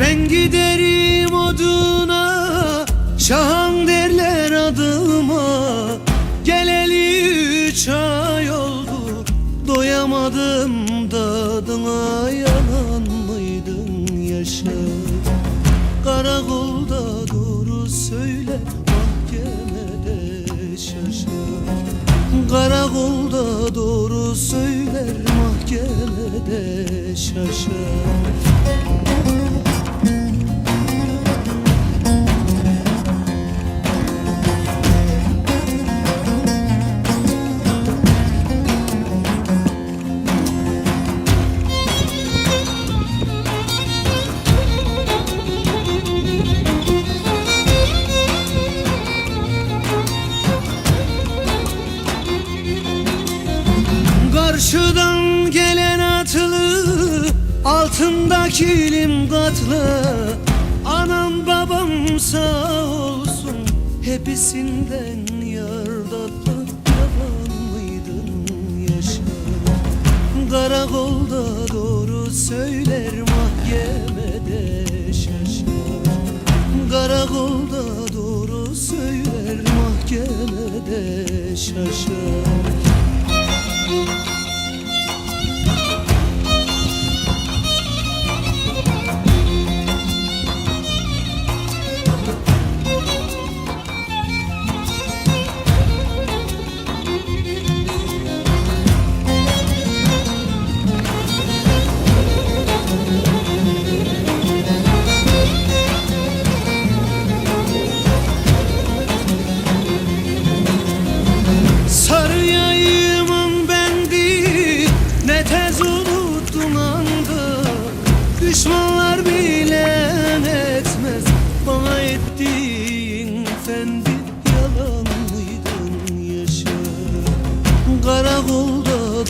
Ben giderim oduna Şahan derler Geleli üç ay oldu Doyamadım dadına yanan yaşa Karakolda doğru söyle mahkemede şaşar Karakolda doğru söyler mahkemede şaşar Karşıdan gelen atlı Altındaki ilim katlı. Anam babam sağ olsun Hepsinden yardatlı Yalan mıydın yaşa Karakolda doğru söyler Mahkemede şaşar Karakolda doğru söyler Mahkemede şaşar Sarı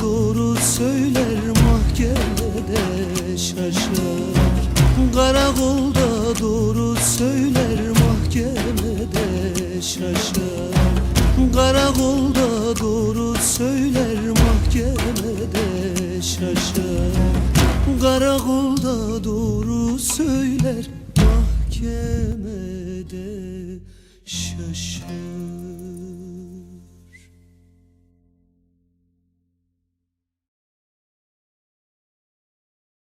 doğru söyler mahkemede şaşar. Karakolda doğru söyler mahkemede şaşar. Karakolda doğru söyler mahkemede şaşar. Karakolda doğru söyler mahkemede şaşır